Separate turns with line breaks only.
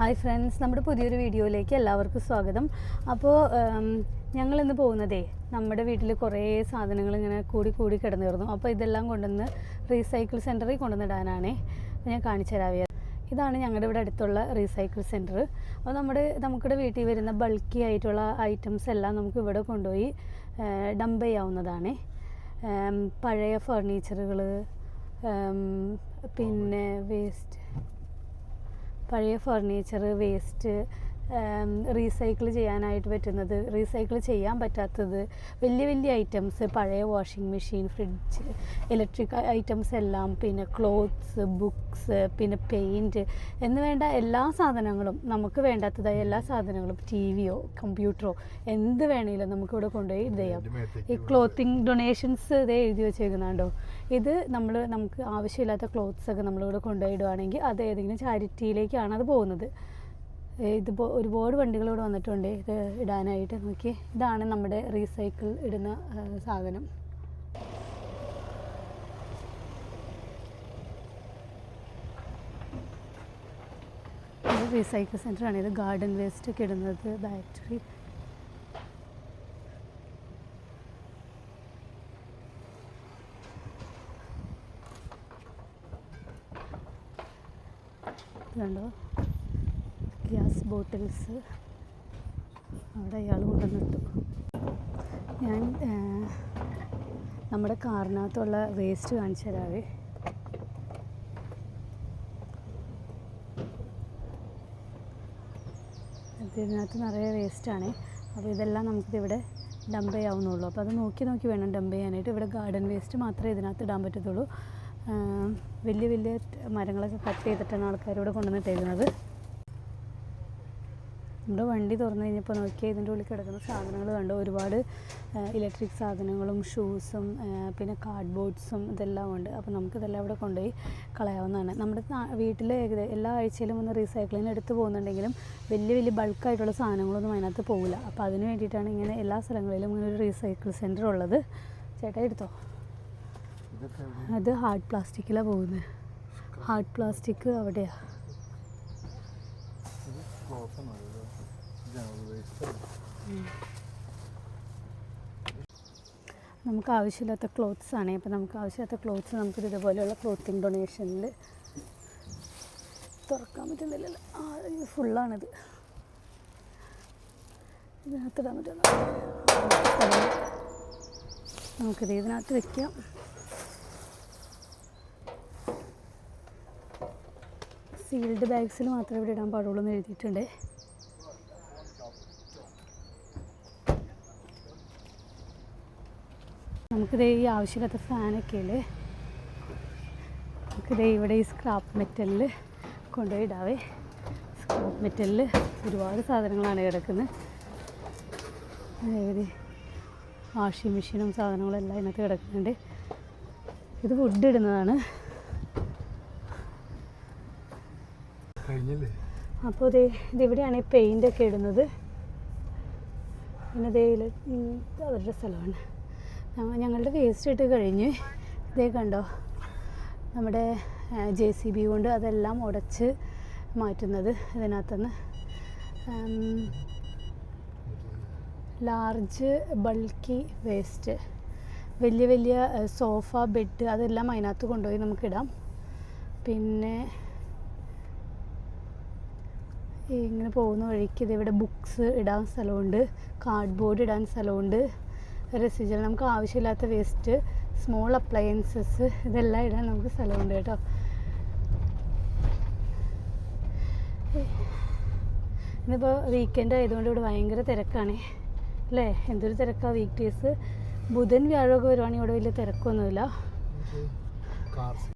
Hi friends നമ്മുടെ പുതിയൊരു വീഡിയോയിലേക്ക് എല്ലാവർക്കും സ്വാഗതം. അപ്പോൾ ഞങ്ങൾ ഇന്ന് പോകുന്നതേ നമ്മുടെ വീട്ടിൽ കുറേ സാധനങ്ങൾ ഇങ്ങനെ കൂടി കൂടി കിടന്നിരുന്നു. അപ്പോൾ ഇതെല്ലാം കൊണ്ടുവന്ന് റീസൈക്കിൾ സെന്ററിൽ കൊണ്ടുവന്നിടാനാണേ ഞാൻ കാണിച്ചു തരാവിയത് ഇതാണ് ഞങ്ങളുടെ ഇവിടെ അടുത്തുള്ള റീസൈക്കിൾ സെന്റർ അപ്പോൾ നമ്മുടെ നമുക്കിവിടെ വീട്ടിൽ വരുന്ന ബൾക്കി ആയിട്ടുള്ള ഐറ്റംസ് എല്ലാം നമുക്ക് ഇവിടെ കൊണ്ടുപോയി ഡംപ് ചെയ്യാവുന്നതാണ്. പഴയ ഫർണിച്ചറുകൾ പിന്നെ വേസ്റ്റ് പഴയ ഫർണിച്ചർ വേസ്റ്റ് റീസൈക്കിൾ ചെയ്യാനായിട്ട് പറ്റുന്നത് റീസൈക്കിൾ ചെയ്യാൻ പറ്റാത്തത് വലിയ വലിയ ഐറ്റംസ് പഴയ washing machine fridge electric items എല്ലാം പിന്നെ ക്ലോത്ത്സ് ബുക്സ് പിന്നെ പെയിന്റ് എന്ന് വേണ്ട എല്ലാ സാധനങ്ങളും നമുക്ക് വേണ്ടാത്തതായ എല്ലാ സാധനങ്ങളും ടി വിയോ കമ്പ്യൂട്ടറോ എന്ത് വേണമെങ്കിലും നമുക്കിവിടെ കൊണ്ടുപോയി ഇത് ചെയ്യാം. ഈ ക്ലോത്തിങ് ഡൊണേഷൻസ് ഇതേ എഴുതി വെച്ചേക്കുന്നുണ്ടോ? ഇത് നമ്മൾ നമുക്ക് ആവശ്യമില്ലാത്ത ക്ലോത്ത്സ് ഒക്കെ നമ്മളിവിടെ കൊണ്ടുപോയി ഇടുവാണെങ്കിൽ അത് ഏതെങ്കിലും ചാരിറ്റിയിലേക്കാണ് അത് പോകുന്നത്. ഏ, ഇത് പോ- ഒരുപാട് വണ്ടികൾ ഇവിടെ വന്നിട്ടുണ്ട് ഇത് ഇടാനായിട്ട്. നോക്കി ഇതാണ് നമ്മുടെ റീസൈക്കിൾ ഇടുന്ന സാധനം. റീസൈക്കിൾ സെന്ററാണ് ഇത് ഗാർഡൻ വേസ്റ്റ് ഒക്കെ ഇടുന്നത് ബാറ്ററി. ഗ്യാസ് ബോട്ടിൽസ് അവിടെ അയാൾ കൊണ്ടുവന്നിട്ടു. ഞാൻ നമ്മുടെ കാറിനകത്തുള്ള വേസ്റ്റ് കാണിച്ചു തരാവേ. ഇതിനകത്ത് നിറയെ വേസ്റ്റാണ്. അപ്പോൾ ഇതെല്ലാം നമുക്കിതിവിടെ ഡംപ് ചെയ്യാവുന്നുള്ളൂ അപ്പോൾ അത് നോക്കി നോക്കി വേണം ഡംപ് ചെയ്യാനായിട്ട്. ഇവിടെ ഗാർഡൻ വേസ്റ്റ് മാത്രമേ ഇതിനകത്ത് ഇടാൻ പറ്റത്തുള്ളൂ. വലിയ വലിയ മരങ്ങളൊക്കെ കട്ട് ചെയ്തിട്ടാണ് ആൾക്കാരോട് കൊണ്ടുവന്നിട്ടേക്കുന്നത് നമ്മുടെ വണ്ടി തുറന്നു കഴിഞ്ഞപ്പോൾ നോക്കിയാൽ ഇതിന്റെ ഉള്ളിൽ കിടക്കുന്ന സാധനങ്ങൾ കണ്ടു. ഒരുപാട് ഇലക്ട്രിക് സാധനങ്ങളും ഷൂസും പിന്നെ കാർഡ്ബോർഡ്സും ഇതെല്ലാം ഉണ്ട്. അപ്പോൾ നമുക്കിതെല്ലാം ഇവിടെ കൊണ്ടുപോയി കളയാവുന്നതാണ്. നമ്മുടെ വീട്ടിൽ ഏകദേശം എല്ലാ ആഴ്ചയിലും ഒന്ന് റീസൈക്ലിങ്ങിന് എടുത്തു പോകുന്നുണ്ടെങ്കിലും വലിയ വലിയ ബൾക്കായിട്ടുള്ള സാധനങ്ങളൊന്നും അതിനകത്ത് പോകില്ല അപ്പോൾ അതിന് വേണ്ടിയിട്ടാണ് ഇങ്ങനെ എല്ലാ സ്ഥലങ്ങളിലും ഇങ്ങനെ ഒരു റീസൈക്കിൾ സെന്റർ ഉള്ളത്. ചേട്ടാ എടുത്തോ? അത് ഹാർഡ് പ്ലാസ്റ്റിക്കിലാണ് പോകുന്നത്. ഹാർഡ് പ്ലാസ്റ്റിക് അവിടെയാണ് നമുക്ക് ആവശ്യമില്ലാത്ത ക്ലോത്ത്സ് ആണ്. അപ്പോൾ നമുക്ക് ആവശ്യമില്ലാത്ത ക്ലോത്ത്സ് നമുക്ക് ഇതുപോലെയുള്ള ക്ലോത്തിങ് ഡൊണേഷനിൽ തുറക്കാൻ പറ്റുന്നില്ലല്ലോ. ആ ഇത് ഫുള്ളാണിത് ഇതിനകത്ത് ഇടാൻ പറ്റുന്ന നമുക്കിത് ഇതിനകത്ത് വെക്കാം. സീൽഡ് ബാഗ്സിൽ മാത്രമേ ഇവിടെ ഇടാൻ പാടുള്ളൂ എന്ന് എഴുതിയിട്ടുണ്ട്. നമുക്കിത് ഈ ആവശ്യമില്ലാത്ത ഫാനൊക്കെ ഇല്ലേ നമുക്കിത് ഇവിടെ ഈ സ്ക്രാപ്പ് മെറ്റലിൽ കൊണ്ടുപോയി ഇടാവേ. സ്ക്രാപ്പ് മെറ്റലിൽ ഒരുപാട് സാധനങ്ങളാണ് കിടക്കുന്നത് അതായത് വാഷിംഗ് മെഷീനും സാധനങ്ങളും എല്ലാം ഇതിനകത്ത് കിടക്കുന്നുണ്ട്. ഇത് വുഡ് ഇടുന്നതാണ്.
കഴിഞ്ഞില്ലേ?
അപ്പോൾ ഇത് ഇതിവിടെയാണ് പെയിന്റൊക്കെ ഇടുന്നത്. പിന്നെ ദേ ഇതിൽ അവരുടെ സ്ഥലമാണ്. ഞങ്ങ- ഞങ്ങളുടെ വേസ്റ്റ് ഇട്ട് കഴിഞ്ഞ് ഇതേ കണ്ടോ നമ്മുടെ ജെ സി ബി കൊണ്ട് അതെല്ലാം ഉടച്ച് മാറ്റുന്നത് ഇതിനകത്തുനിന്ന്. ലാർജ് ബൾക്കി വേസ്റ്റ് വലിയ വലിയ സോഫ ബെഡ് അതെല്ലാം അതിനകത്ത് കൊണ്ടുപോയി നമുക്കിടാം. പിന്നെ ഇങ്ങനെ പോകുന്ന വഴിക്ക് ഇതിവിടെ ബുക്സ് ഇടാൻ സ്ഥലമുണ്ട് കാർഡ്ബോർഡ് ഇടാൻ സ്ഥലമുണ്ട് റെസിജൽ നമുക്ക് ആവശ്യമില്ലാത്ത വേസ്റ്റ് സ്മോൾ അപ്ലയൻസസ് ഇതെല്ലാം ഇടാൻ നമുക്ക് സ്ഥലമുണ്ട് കേട്ടോ. ഇന്നിപ്പോൾ വീക്കെൻഡ് ആയതുകൊണ്ട് ഇവിടെ ഭയങ്കര തിരക്കാണ്. അല്ലേ? എന്തൊരു തിരക്കാണ് വീക്ക് ഡേയ്സ് ബുധൻ വ്യാഴമൊക്കെ വരുവാണെങ്കിൽ ഇവിടെ വലിയ തിരക്കൊന്നുമില്ല.